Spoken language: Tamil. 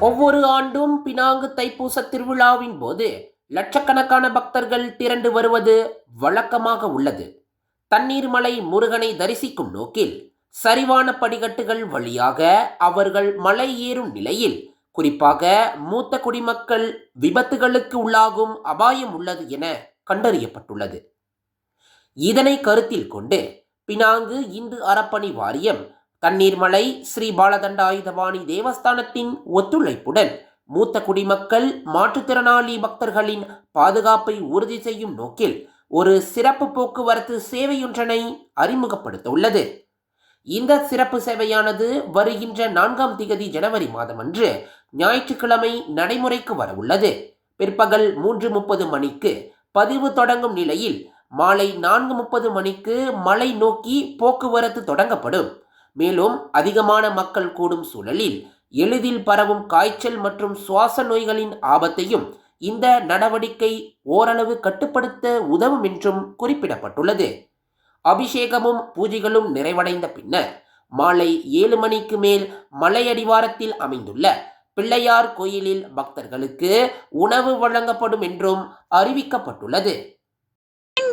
ஒவ்வொரு ஆண்டும் பினாங்கு தைப்பூச திருவிழாவின் போது லட்சக்கணக்கான பக்தர்கள் திரண்டு வருவது வழக்கமாக உள்ளது. தண்ணீர் மலை முருகனை தரிசிக்கும் நோக்கில் சரிவான படிக்கட்டுகள் வழியாக அவர்கள் மலை ஏறும் நிலையில் குறிப்பாக மூத்த குடிமக்கள் விபத்துகளுக்கு உள்ளாகும் அபாயம் உள்ளது என கண்டறியப்பட்டுள்ளது. இதனை கருத்தில் கொண்டு பினாங்கு இந்து அறப்பணி வாரியம் தண்ணீர்மலை ஸ்ரீ பாலதண்டாயுதபாணி தேவஸ்தானத்தின் ஒத்துழைப்புடன் மூத்த குடிமக்கள் மாற்றுத்திறனாளி பக்தர்களின் பாதுகாப்பை உறுதி செய்யும் நோக்கில் ஒரு சிறப்பு போக்குவரத்து சேவையொன்றனை அறிமுகப்படுத்த உள்ளது இந்த சிறப்பு சேவையானது வருகின்ற நான்காம் திகதி ஜனவரி மாதம் அன்று ஞாயிற்றுக்கிழமை நடைமுறைக்கு வர உள்ளது பிற்பகல் மூன்று முப்பது மணிக்கு பதிவு தொடங்கும் நிலையில் மாலை நான்கு முப்பது மணிக்கு மலை நோக்கி போக்குவரத்து தொடங்கப்படும். மேலும் அதிகமான மக்கள் கூடும் சூழலில் எளிதில் பரவும் காய்ச்சல் மற்றும் சுவாச நோய்களின் ஆபத்தையும் இந்த நடவடிக்கை ஓரளவு கட்டுப்படுத்த உதவும் என்றும் குறிப்பிடப்பட்டுள்ளது. அபிஷேகமும் பூஜைகளும் நிறைவடைந்த பின்னர் மாலை ஏழு மணிக்கு மேல் மலையடிவாரத்தில் அமைந்துள்ள பிள்ளையார் கோயிலில் பக்தர்களுக்கு உணவு வழங்கப்படும் என்றும் அறிவிக்கப்பட்டுள்ளது.